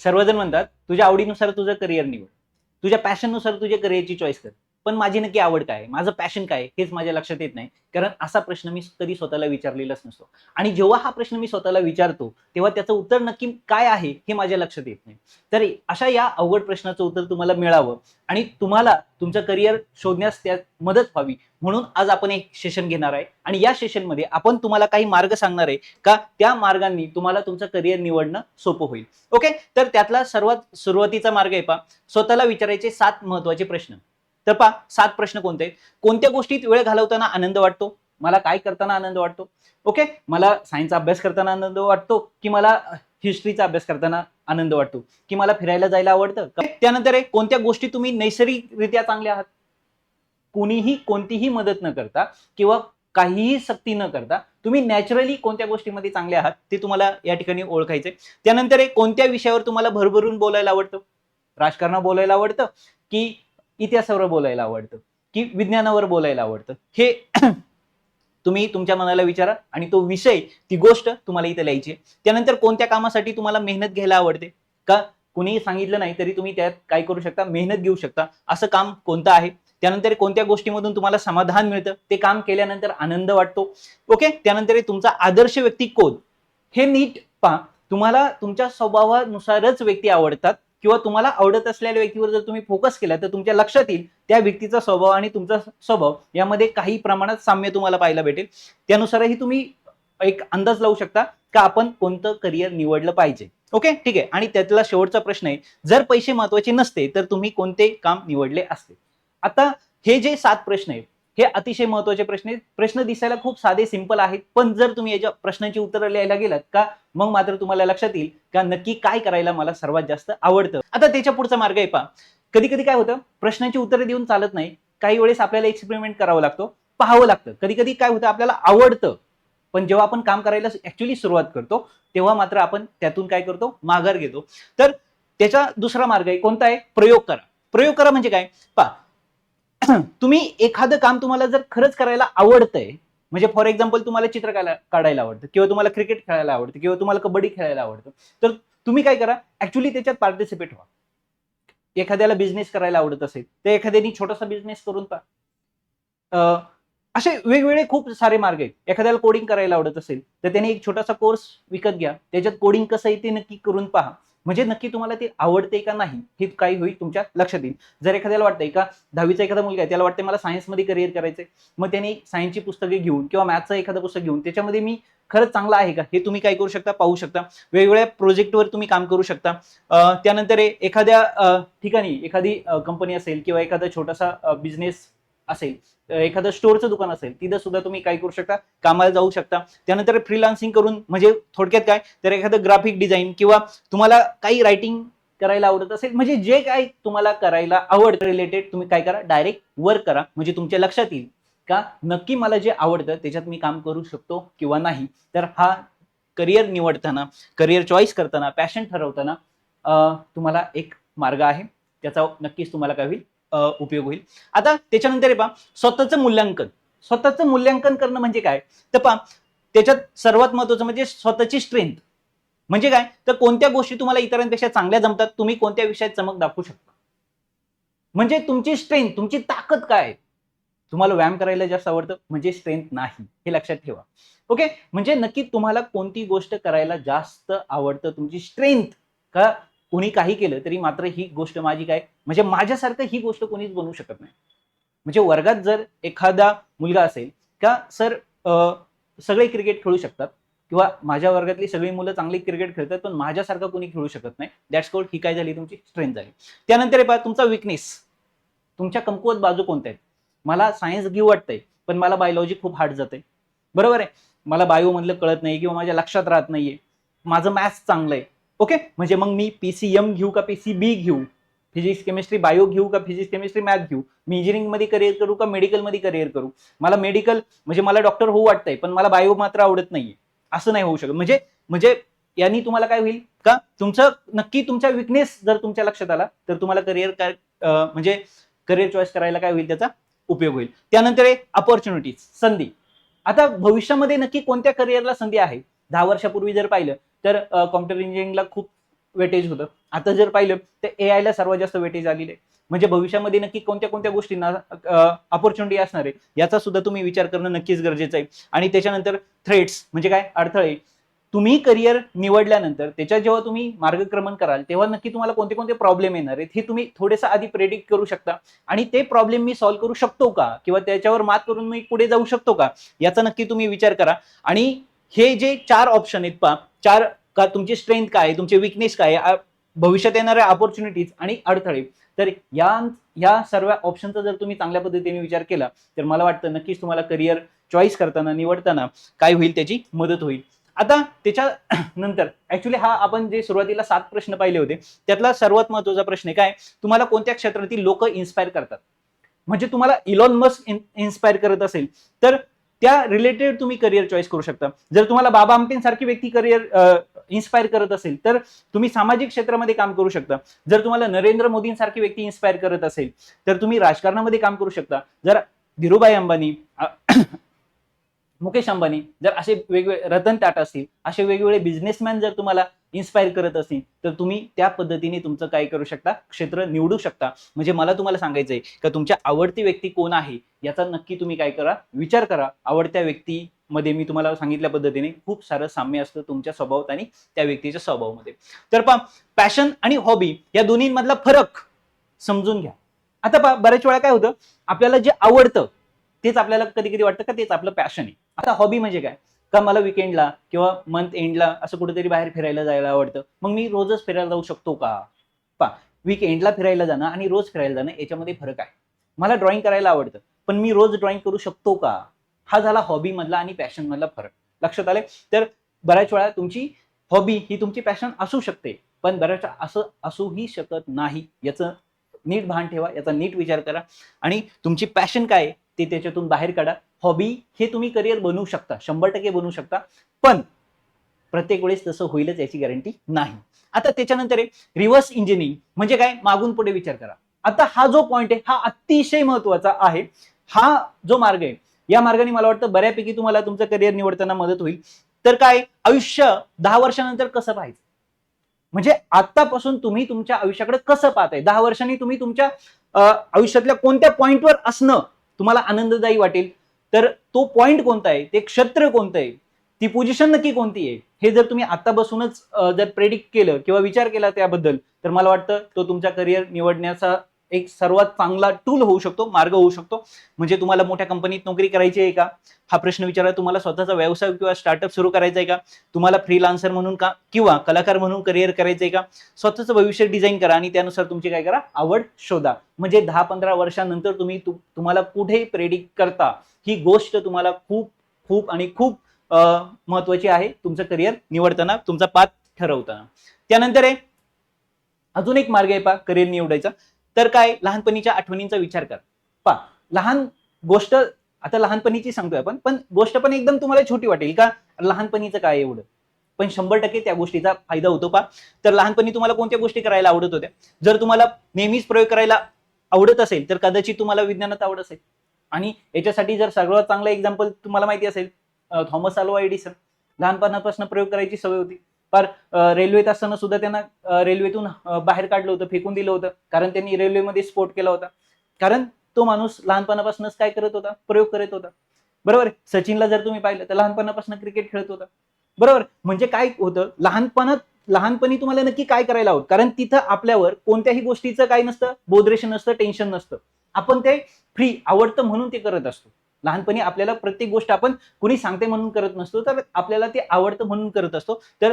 सर्वजण म्हणतात तुझ्या आवडीनुसार तुझं करिअर निवड. तुझ्या पॅशननुसार तुझ्या करिअरची चॉईस कर. पण माझी नक्की आवड काय माझं पॅशन काय हेच माझ्या लक्षात येत नाही. कारण असा प्रश्न मी कधी स्वतःला विचारलेलाच नसतो. आणि जेव्हा हा प्रश्न मी स्वतःला विचारतो तेव्हा त्याचं उत्तर नक्की काय आहे हे माझ्या लक्षात येत नाही. तर अशा या अवघड प्रश्नाचं उत्तर तुम्हाला मिळावं आणि तुम्हाला तुमचं करिअर शोधण्यास त्यात मदत व्हावी. म्हणून आज आपण एक सेशन घेणार आहे आणि या सेशनमध्ये आपण तुम्हाला काही मार्ग सांगणार आहे का? त्या मार्गांनी तुम्हाला तुमचं करिअर निवडणं सोपं होईल. ओके तर त्यातला सर्वात सुरुवातीचा मार्ग आहे पा स्वतःला विचारायचे सात महत्त्वाचे प्रश्न. तर पहा सात प्रश्न कोणते? कोणत्या गोष्टीत वेळ घालवताना आनंद वाटतो? मला काय करताना आनंद वाटतो? ओके? मला सायन्सचा अभ्यास करताना आनंद वाटतो? की मला हिस्ट्रीचा अभ्यास करताना आनंद वाटतो? की मला फिरायला जायला आवडतं? त्यानंतर आहे, कोणत्या गोष्टी तुम्ही नैसर्गिकरित्या चांगले आहात? कुणीही कोणतीही मदत न करता किंवा काहीही सक्ती न करता तुम्ही नॅचरली कोणत्या गोष्टीमध्ये चांगले आहात ते तुम्हाला या ठिकाणी ओळखायचे त्यानंतर आहे, कोणत्या विषयावर तुम्हाला भरभरून बोलायला आवडतं? राजकारण बोलायला आवडतं? की इतिहासावर बोलायला आवडतं की विज्ञानावर बोलायला आवडतं. हे तुम्ही तुमच्या मनाला विचारा आणि तो विषय ती गोष्ट तुम्हाला इथे लिहायची त्यानंतर कोणत्या कामासाठी तुम्हाला मेहनत घ्यायला आवडते? का कुणीही सांगितलं नाही तरी तुम्ही त्यात काय करू शकता? मेहनत घेऊ शकता. असं काम कोणतं आहे? त्यानंतर कोणत्या गोष्टीमधून तुम्हाला समाधान मिळतं? ते काम केल्यानंतर आनंद वाटतो. ओके? त्यानंतर तुमचा आदर्श व्यक्ती कोण? हे नीट पहा. तुम्हाला तुमच्या स्वभावानुसारच व्यक्ती आवडतात. किंवा तुम्हाला आवडत असलेल्या व्यक्तीवर जर तुम्ही फोकस केला तर तुमच्या लक्षात येईल त्या व्यक्तीचा स्वभाव आणि तुमचा स्वभाव यामध्ये काही प्रमाणात साम्य तुम्हाला पाहायला भेटेल. त्यानुसारही तुम्ही एक अंदाज लावू शकता का आपण कोणतं करिअर निवडलं पाहिजे. ओके ठीक आहे. आणि त्यातला शेवटचा प्रश्न आहे जर पैसे महत्त्वाचे नसते तर तुम्ही कोणते काम निवडले असते? आता हे जे सात प्रश्न आहेत हे अतिशय महत्त्वाचे प्रश्न आहेत. प्रश्न दिसायला खूप साधे सिंपल आहेत. पण जर तुम्ही याच्या प्रश्नांची उत्तरं लिहायला गेलात का मग मात्र तुम्हाला लक्षात येईल का नक्की काय करायला मला सर्वात जास्त आवडतं. आता त्याच्या पुढचा मार्ग आहे पहा. कधी कधी काय होतं प्रश्नांची उत्तरं देऊन चालत नाही. काही वेळेस आपल्याला एक्सपेरिमेंट करावं लागतो पाहावं लागतं. कधी कधी काय होतं आपल्याला आवडतं. पण जेव्हा आपण काम करायला ऍक्च्युली सुरुवात करतो तेव्हा मात्र आपण त्यातून काय करतो माघार घेतो. तर त्याचा दुसरा मार्ग आहे कोणता आहे? प्रयोग करा. प्रयोग करा म्हणजे काय? पहा तुम्ही एखादं काम तुम्हाला जर खरंच करायला आवडतंय म्हणजे फॉर एक्झाम्पल तुम्हाला चित्र काढायला- काढायला आवडतं किंवा तुम्हाला क्रिकेट खेळायला आवडतं किंवा तुम्हाला कबड्डी खेळायला आवडतं तर तुम्ही काय करा ऍक्च्युली त्याच्यात पार्टिसिपेट व्हा. एखाद्याला बिझनेस करायला आवडत असेल तर एखाद्याने छोटासा बिझनेस करून पहा. असे वेगवेगळे खूप सारे मार्ग आहेत. एखाद्याला कोडिंग करायला आवडत असेल तर त्याने एक छोटासा कोर्स विकत घ्या. त्याच्यात कोडिंग कसं आहे ते नक्की करून पहा. म्हणजे नक्की तुम्हाला ते आवडते का नाही हे काही होईल तुमच्या लक्षात येईल. जर एखाद्याला वाटतंय का दहावीचा एखादा मुलगा आहे त्याला वाटतंय मला सायन्समध्ये करिअर करायचंय मग त्यांनी सायन्सची पुस्तके घेऊन किंवा मॅथचं एखादं पुस्तक घेऊन त्याच्यामध्ये मी खरंच चांगला आहे का? हे तुम्ही काय करू शकता पाहू शकता. वेगवेगळ्या प्रोजेक्टवर तुम्ही काम करू शकता. त्यानंतर एखाद्या ठिकाणी एखादी कंपनी असेल किंवा एखादा छोटासा बिझनेस असेल एखादं स्टोअरचं दुकान असेल तिथं सुद्धा तुम्ही काय करू शकता कामाला जाऊ शकता. त्यानंतर फ्रीलान्सिंग करून म्हणजे थोडक्यात काय तर एखादं ग्राफिक डिझाईन किंवा तुम्हाला काही रायटिंग करायला आवडत असेल म्हणजे जे काय तुम्हाला करायला आवडतं रिलेटेड तुम्ही काय करा डायरेक्ट वर्क करा म्हणजे तुमच्या लक्षात येईल का नक्की मला जे आवडतं त्याच्यात मी काम करू शकतो किंवा नाही. तर हा करिअर निवडताना करिअर चॉईस करताना पॅशन ठरवताना तुम्हाला एक मार्ग आहे. त्याचा नक्कीच तुम्हाला काय होईल? उपयोग होईल. आता त्याच्यानंतर हे पहा स्वतःचं मूल्यांकन. स्वतःचं मूल्यांकन करणं म्हणजे काय? तर पहा त्याच्यात सर्वात महत्वाचं म्हणजे स्वतःची स्ट्रेंथ म्हणजे काय? तर कोणत्या गोष्टी तुम्हाला इतरांपेक्षा चांगल्या जमतात तुम्ही कोणत्या विषयात चमक दाखवू शकता? म्हणजे तुमची स्ट्रेंथ तुमची ताकद काय? तुम्हाला व्यायाम करायला जास्त आवडतं म्हणजे स्ट्रेंथ नाही. हे लक्षात ठेवा. ओके? म्हणजे नक्की तुम्हाला कोणती गोष्ट करायला जास्त आवडतं? तुमची स्ट्रेंथ का कोणी काही केलं तरी मात्र ही गोष्ट माझी काय? म्हणजे माझ्यासारखं ही गोष्ट कोणीच बनवू शकत नाही. म्हणजे वर्गात जर एखादा मुलगा असेल का सर सगळे क्रिकेट खेळू शकतात किंवा माझ्या वर्गातली सगळी मुलं चांगली क्रिकेट खेळतात पण माझ्यासारखं कोणी खेळू शकत नाही. दॅट्स कोल्ड ही काय झाली? तुमची स्ट्रेंथ झाली. त्यानंतर हे पहा तुमचा विकनेस तुमच्या कमकुवत बाजू कोणत्या आहेत? मला सायन्स घेऊ वाटतंय पण मला बायोलॉजी खूप हार्ड जाते बरोबर आहे? मला बायो मधलं कळत नाही किंवा माझ्या लक्षात राहत नाहीये. माझं मॅथ्स चांगलं आहे ओके म्हणजे मग मी पीसीएम घेऊ का पीसीबी घेऊ? फिजिक्स केमिस्ट्री बायो घेऊ का फिजिक्स केमिस्ट्री मॅथ घेऊ? मी इंजिनिअरिंगमध्ये करिअर करू का मेडिकलमध्ये करिअर करू? मला मेडिकल म्हणजे मला डॉक्टर होऊ वाटतंय पण मला बायो मात्र आवडत नाहीये. असं नाही होऊ शकत. म्हणजे म्हणजे यांनी तुम्हाला काय होईल? का तुमचं नक्की तुमच्या विकनेस जर तुमच्या लक्षात आला तर तुम्हाला करिअर काय म्हणजे करिअर चॉईस करायला काय होईल त्याचा? उपयोग होईल. त्यानंतर आहे अपॉर्च्युनिटीज संधी. आता भविष्यामध्ये नक्की कोणत्या करिअरला संधी आहे? दहा वर्षापूर्वी जर पाहिलं तर कॉम्प्युटर इंजिनिअरिंगला खूप वेटेज होतं. आता जर पाहिलं तर ए आयला सर्वात जास्त वेटेज आलेली आहे म्हणजे भविष्यामध्ये नक्की कोणत्या कोणत्या गोष्टींना ऑपॉर्च्युनिटी असणार आहे याचा सुद्धा तुम्ही विचार करणं नक्कीच गरजेचं आहे. आणि त्याच्यानंतर थ्रेट्स म्हणजे काय? अडथळे. तुम्ही करिअर निवडल्यानंतर त्याच्यात जेव्हा तुम्ही मार्गक्रमण कराल तेव्हा नक्की तुम्हाला कोणते कोणते प्रॉब्लेम येणार आहेत हे तुम्ही थोडेसं आधी प्रेडिक्ट करू शकता. आणि ते प्रॉब्लेम मी सॉल्व्ह करू शकतो का? किंवा त्याच्यावर मात करून मी पुढे जाऊ शकतो का? याचा नक्की तुम्ही विचार करा. आणि हे जे चार ऑप्शन आहेत पा चार का तुमची स्ट्रेंथ काय आहे, तुमचे विकनेस काय आहे, भविष्यात येणाऱ्या ऑपॉर्च्युनिटीज आणि अडथळे. तर या या सर्व ऑप्शनचा जर तुम्ही चांगल्या पद्धतीने विचार केला तर मला वाटतं नक्कीच तुम्हाला करिअर चॉईस करताना निवडताना काय होईल त्याची मदत होईल. आता त्याच्या नंतर ऍक्च्युली हा आपण जे सुरुवातीला सात प्रश्न पाहिले होते त्यातला सर्वात महत्त्वाचा प्रश्न आहे काय तुम्हाला कोणत्या क्षेत्रातील लोक इन्स्पायर करतात? म्हणजे तुम्हाला इलॉन मस्क इन्स्पायर करत असेल तर त्या रिलेटेड तुम्ही करिअर चॉईस करू शकता. जर तुम्हाला बाबा आमटेंसारखी व्यक्ती करिअर इन्स्पायर करत असेल तर तुम्ही सामाजिक क्षेत्रामध्ये काम करू शकता. जर तुम्हाला नरेंद्र मोदींसारखी व्यक्ती इन्स्पायर करत असेल तर तुम्ही राजकारणामध्ये काम करू शकता. जर धीरूभाई अंबानी मुकेश अंबानी जर असे वेगवेगळे रतन टाटा असतील असे वेगवेगळे बिझनेसमॅन जर तुम्हाला इन्स्पायर करत असेल तर तुम्ही त्या पद्धतीने तुमचं काय करू शकता? क्षेत्र निवडू शकता. म्हणजे मला तुम्हाला सांगायचं आहे का तुमच्या आवडती व्यक्ती कोण आहे? याचा नक्की तुम्ही काय करा? विचार करा. आवडत्या व्यक्तीमध्ये मी तुम्हाला सांगितल्या पद्धतीने खूप सारं साम्य असतं तुमच्या स्वभावात आणि त्या व्यक्तीच्या स्वभावामध्ये. तर पहा पॅशन आणि हॉबी या दोन्हीमधला फरक समजून घ्या. आता पहा बऱ्याच वेळा काय होतं? आपल्याला जे आवडतं तेच आपल्याला कधी कधी वाटतं का तेच आपलं पॅशन आहे. आता हॉबी म्हणजे काय? का मला विकेंडला किंवा मंथ एंडला असं कुठेतरी बाहेर फिरायला जायला आवडतं? मग मी रोजच फिरायला जाऊ शकतो का? पा विकेंडला फिरायला जाणं आणि रोज फिरायला जाणं याच्यामध्ये फरक आहे. मला ड्रॉइंग करायला आवडतं पण मी रोज ड्रॉइंग करू शकतो का? हा झाला हॉबी मधला आणि पॅशन मधला फरक. लक्षात आले? तर बऱ्याच वेळा तुमची हॉबी ही तुमची पॅशन असू शकते पण बऱ्याच वेळा असं असूही शकत नाही. याचं नीट भान ठेवा याचा नीट विचार करा आणि तुमची पॅशन काय आहे ते त्याच्यातून बाहेर काढा. हॉबी हे तुम्ही करिअर बनवू शकता. शंभर टक्के बनवू शकता. पण प्रत्येक वेळेस तसं होईलच याची गॅरंटी नाही. आता त्याच्यानंतर आहे रिव्हर्स इंजिनिअरिंग म्हणजे काय? मागून पुढे विचार करा. आता हा जो पॉईंट आहे हा अतिशय महत्त्वाचा आहे. हा जो मार्ग आहे या मार्गाने मला वाटतं बऱ्यापैकी तुम्हाला तुमचं करिअर निवडताना मदत होईल. तर काय? आयुष्य दहा वर्षानंतर कसं पाहायचं? म्हणजे आतापासून तुम्ही तुमच्या आयुष्याकडे कसं पाहताय? दहा वर्षांनी तुम्ही तुमच्या आयुष्यातल्या कोणत्या पॉईंटवर असणं तुम्हाला आनंददायी वाटेल? तर तो पॉईंट कोणता आहे? ते क्षेत्र कोणतं आहे? ती पोझिशन नक्की कोणती आहे? हे जर तुम्ही आता बसूनच जर प्रेडिक्ट केलं किंवा विचार केला त्याबद्दल तर मला वाटतं तो तुमच्या करिअर निवडण्याचा एक सर्वात चांगला टूल होऊ शकतो मार्ग होऊ शकतो. म्हणजे तुम्हाला मोठ्या कंपनीत नोकरी करायची आहे का? हा प्रश्न विचारा तुम्हाला स्वतःचा व्यवसाय किंवा स्टार्टअप सुरू करायचा आहे का? तुम्हाला फ्रीलान्सर म्हणून का? किंवा कलाकार म्हणून करिअर करायचं आहे का? स्वतःचं भविष्य डिझाईन करा आणि त्यानुसार तुमची काय करा? आवड शोधा. म्हणजे दहा पंधरा वर्षानंतर तुम्ही तु- तुम्हाला कुठे प्रेडिक्ट करता ही गोष्ट तुम्हाला खूप खूप आणि खूप महत्वाची आहे तुमचं करिअर निवडताना तुमचा पाथ ठरवताना. त्यानंतर आहे अजून एक मार्ग आहे पा करिअर निवडायचा. तर काय? लहानपणीच्या आठवणींचा विचार कर. पा लहान गोष्ट आता लहानपणीची सांगतोय आपण पण गोष्ट पण एकदम तुम्हाला छोटी वाटेल का? लहानपणीचं काय एवढं? पण शंभर टक्के त्या गोष्टीचा फायदा होतो पा तर लहानपणी तुम्हाला कोणत्या गोष्टी करायला आवडत होत्या? जर तुम्हाला नेहमीच प्रयोग करायला आवडत असेल तर कदाचित तुम्हाला विज्ञानात आवड असेल. आणि याच्यासाठी जर सर्वात चांगलं एक्झाम्पल तुम्हाला माहिती असेल थॉमस अल्वा एडिसन. लहानपणापासून प्रयोग करायची सवय होती. पर रेल्वेत असताना सुद्धा त्यांना रेल्वेतून बाहेर काढलं होतं फेकून दिलं होतं. कारण त्यांनी रेल्वेमध्ये स्पोर्ट केला होता. कारण तो माणूस लहानपणापासूनच काय करत होता? प्रयोग करत होता. बरोबर सचिनला जर तुम्ही पाहिलं तर लहानपणापासून क्रिकेट खेळत होता. बरोबर? म्हणजे काय होतं? लहानपणात लहानपणी तुम्हाला नक्की काय करायला हवं कारण तिथं आपल्यावर कोणत्याही गोष्टीचं काय नसतं बोधरेशन नसतं टेन्शन नसतं. आपण ते फ्री आवडतं म्हणून ते करत असतो. लहानपणी आपल्याला प्रत्येक गोष्ट आपण कुणी सांगते म्हणून करत नसतो तर आपल्याला ते आवडतं म्हणून करत असतो. तर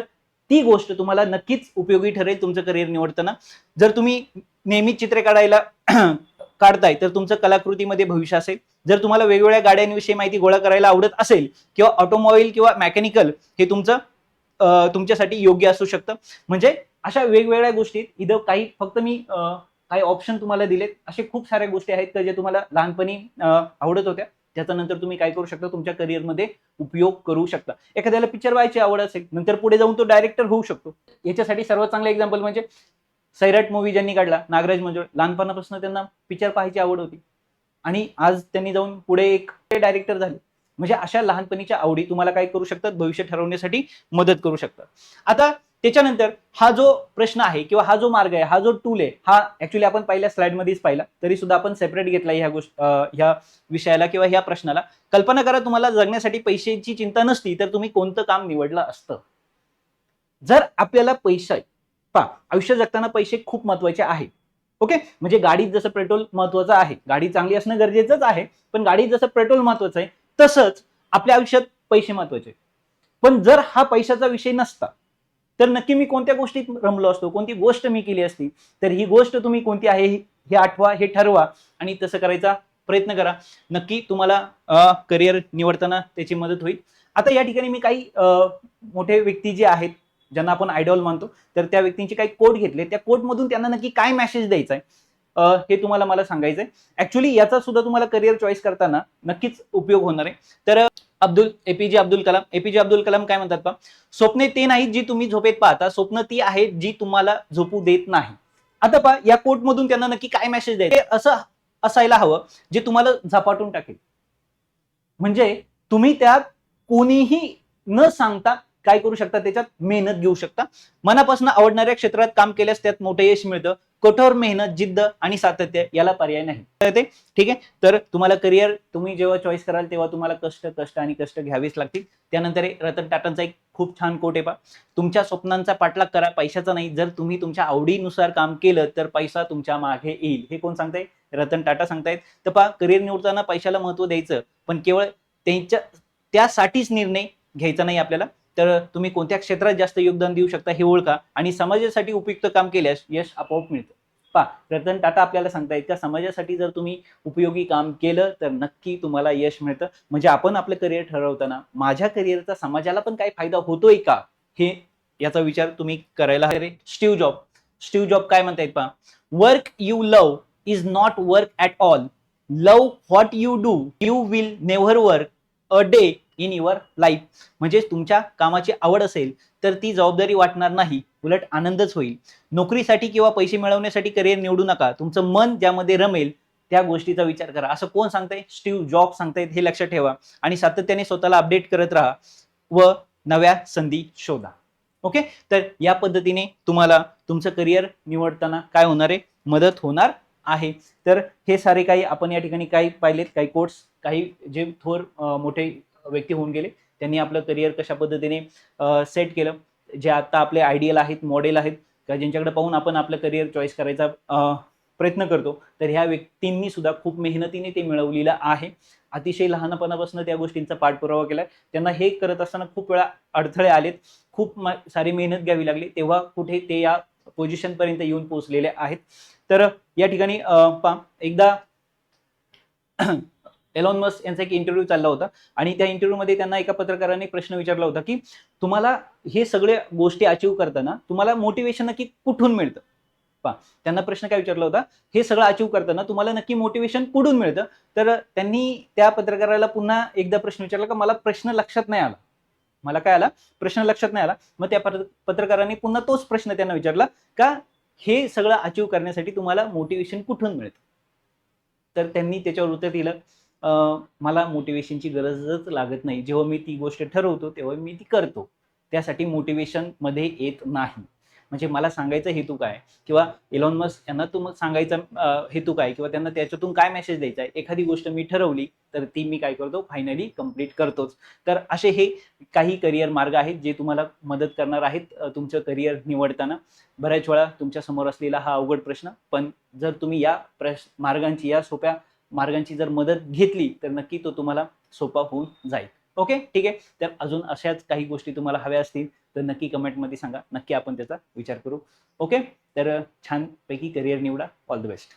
ती गोष्ट तुम्हाला नक्कीच उपयोगी ठरेल तुमचं करिअर निवडताना. जर तुम्ही नेहमीच चित्रे काढायला काढताय तर तुमचं कलाकृतीमध्ये भविष्य असेल. जर तुम्हाला वेगवेगळ्या गाड्यांविषयी माहिती गोळा करायला आवडत असेल किंवा ऑटोमोबाईल किंवा मेकॅनिकल हे तुमचं तुमच्यासाठी योग्य असू शकतं. म्हणजे अशा वेगवेगळ्या गोष्टीत इथं काही फक्त मी काही ऑप्शन तुम्हाला दिलेत. असे खूप साऱ्या गोष्टी आहेत का जे तुम्हाला लहानपणी आवडत होत्या? त्याच्यानंतर तुम्ही काय करू शकता? तुमच्या करिअरमध्ये उपयोग करू शकता. एखाद्याला पिक्चर व्हायची आवड असेल नंतर पुढे जाऊन तो डायरेक्टर होऊ शकतो. याच्यासाठी सर्वात चांगलं एक्झाम्पल म्हणजे सैराट मूवी ज्यांनी काढला नागराज मंजुळ. लहानपणापासून त्यांना पिक्चर पाहायची आवड होती. आणि आज त्यांनी जाऊन पुढे एक डायरेक्टर झाले. म्हणजे अशा लहानपणीच्या आवडी तुम्हाला काय करू शकतात? भविष्य ठरवण्यासाठी मदत करू शकतात. आता त्याच्यानंतर हा जो प्रश्न आहे किंवा हा जो मार्ग आहे हा जो टूल आहे हा ऍक्च्युली आपण पहिल्या स्लाइडमध्येच पाहिला. तरी सुद्धा आपण सेपरेट घेतला ह्या गोष्ट ह्या विषयाला किंवा ह्या प्रश्नाला. कल्पना करा तुम्हाला जगण्यासाठी पैशाची चिंता नसती तर तुम्ही कोणतं काम निवडलं असतं? जर आपल्याला पैसा पा आयुष्य जगताना पैसे खूप महत्त्वाचे आहेत. ओके म्हणजे गाडीत जसं पेट्रोल महत्वाचं आहे गाडी चांगली असणं गरजेचंच आहे पण गाडीत जसं पेट्रोल महत्वाचं आहे तसंच आपल्या आयुष्यात पैसे महत्त्वाचे पण जर हा पैशाचा विषय नसता तर नक्की मी कोणत्या गोष्टीत रमलो असतो कोणती गोष्ट मी केली असती तर ही गोष्ट तुम्ही कोणती आहे हे आठवा हे ठरवा आणि तसं करायचा प्रयत्न करा. नक्की तुम्हाला करिअर निवडताना त्याची मदत होईल. आता या ठिकाणी मी काही मोठे व्यक्ती जे आहेत ज्यांना आपण आयडॉल मानतो तर त्या व्यक्तींचे काही कोट घेतले. त्या कोटमधून त्यांना नक्की काय मेसेज द्यायचा आहे? हे तुम्हाला मला सांगायचं आहे ऍक्च्युली याचा सुद्धा तुम्हाला करिअर चॉईस करताना नक्कीच उपयोग होणार आहे. तर अब्दुल एपीजे अब्दुल कलाम. एपीजे अब्दुल कलाम काय म्हणतात पा स्वप्ने ते नाहीत जी तुम्ही झोपेत पाहता. स्वप्न ती आहेत जी तुम्हाला झोपू देत नाही. आता पा या कोर्टमधून त्यांना नक्की काय मेसेज द्यायचे? असं असायला हवं जे तुम्हाला झपाटून टाकेल. म्हणजे तुम्ही त्यात कोणीही न सांगता काय करू शकता? त्याच्यात मेहनत घेऊ शकता. मनापासून आवडणाऱ्या क्षेत्रात काम केल्यास त्यात मोठं यश मिळतं. कठोर मेहनत जिद्द आणि सातत्य याला पर्याय नाही. ते ठीक आहे? तर तुम्हाला करिअर तुम्ही जेव्हा चॉईस कराल तेव्हा तुम्हाला कष्ट कष्ट आणि कष्ट घ्यावेच लागतील. त्यानंतर हे रतन टाटांचा एक खूप छान कोट आहे पा तुमच्या स्वप्नांचा पाठलाग करा पैशाचा नाही. जर तुम्ही तुमच्या आवडीनुसार काम केलं तर पैसा तुमच्या मागे येईल. हे कोण सांगताय? रतन टाटा सांगतायत. तर पहा करिअर निवडताना पैशाला महत्त्व द्यायचं पण केवळ त्यांच्या त्यासाठीच निर्णय घ्यायचा नाही आपल्याला. तर तुम्ही कोणत्या क्षेत्रात जास्त योगदान देऊ शकता हे ओळखा आणि समाजासाठी उपयुक्त काम केल्यास यश आपोआप मिळतं. पा रतन टाटा आपल्याला सांगतायत का? समाजासाठी जर तुम्ही उपयोगी काम केलं तर नक्की तुम्हाला यश मिळतं. म्हणजे आपण आपलं करिअर ठरवताना माझ्या करिअरचा समाजाला पण काही फायदा होतोय का? हे याचा विचार तुम्ही करायला हवे. स्टीव जॉब स्टीव जॉब काय म्हणतायत पा work you love is not work at all love what you do you will never work a day in your life म्हणजेच तुमच्या कामाची आवड असेल तर ती जबाबदारी वाटणार नाही. उलट आनंदच होईल. नोकरीसाठी किंवा पैसे मिळवण्यासाठी करिअर निवडू नका. तुमचं मन ज्यामध्ये रमेल त्या गोष्टीचा विचार करा. असं कोण सांगताय? स्टीव्ह जॉब सांगतायत हे लक्षात ठेवा. आणि सातत्याने स्वतःला अपडेट करत राहा व नव्या संधी शोधा. ओके तर या पद्धतीने तुम्हाला तुमचं करिअर निवडताना काय होणार आहे? मदत होणार आहे. तर हे सारे काही आपण या ठिकाणी काही पाहिलेत काही कोर्स काही जे थोर मोठे व्यक्ती होऊन गेले. त्यांनी आपलं करिअर कशा पद्धतीने सेट केलं. जे आता आपले आयडियल आहेत मॉडेल आहेत का ज्यांच्याकडे पाहून आपण आपलं करिअर चॉईस करायचा प्रयत्न करतो तर ह्या व्यक्तींनी सुद्धा खूप मेहनतीने ते मिळवलेलं आहे. अतिशय लहानपणापासून त्या गोष्टींचा पाठपुरावा केला त्यांना हे करत असताना खूप वेळा अडथळे आलेत. खूप म- सारी मेहनत घ्यावी लागली. तेव्हा कुठे ते या पोझिशन पर्यंत येऊन पोहोचलेले आहेत. तर या ठिकाणी पा एकदा एलॉन मस्क यांचा एक इंटरव्ह्यू चालला होता आणि त्या इंटरव्ह्यूमध्ये त्यांना एका पत्रकाराने प्रश्न विचारला होता की तुम्हाला हे सगळ्या गोष्टी अचीव करताना तुम्हाला मोटिवेशन नक्की कुठून मिळतं? पा त्यांना प्रश्न काय विचारला होता? हे सगळं अचीव करताना तुम्हाला नक्की मोटिवेशन कुठून मिळतं? तर त्यांनी त्या पत्रकाराला पुन्हा एकदा प्रश्न विचारला का मला प्रश्न लक्षात नाही आला. मला काय आला? प्रश्न लक्षात नाही आला. मग त्या पत्र- पत्रकाराने पुन्हा तोच प्रश्न त्यांना विचारला का हे सगळं अचीव करण्यासाठी तुम्हाला मोटिवेशन कुठून मिळतं? तर त्यांनी त्याच्यावर उत्तर दिलं. मला मोटिवेशनची गरजच लागत नाही. जेव्हा मी ती गोष्ट ठरवतो तेव्हा मी ती करतो. त्यासाठी मोटिवेशनमध्ये येत नाही. म्हणजे मला सांगायचा हेतू काय? किंवा इलॉन मस्क यांना तुम सांगायचा हेतू काय? किंवा त्यांना त्याच्यातून काय मेसेज द्यायचा आहे? एखादी गोष्ट मी ठरवली तर ती मी काय करतो? फायनली कंप्लीट करतोच. तर असे हे काही करिअर मार्ग आहेत जे तुम्हाला मदत करणार आहेत तुमचं करिअर निवडताना. बऱ्याच वेळा तुमच्यासमोर असलेला हा अवघड प्रश्न पण जर तुम्ही या प्रश मार्गांची या सोप्या मार्गांची जर मदत घेतली तर नक्की तो तुम्हाला सोपा होऊन जाईल. ओके? ठीक आहे? तर अजून अशाच काही गोष्टी तुम्हाला हव्या असतील तर नक्की कमेंटमध्ये सांगा. नक्की आपण त्याचा विचार करू. ओके? तर छानपैकी करिअर निवडा. All the best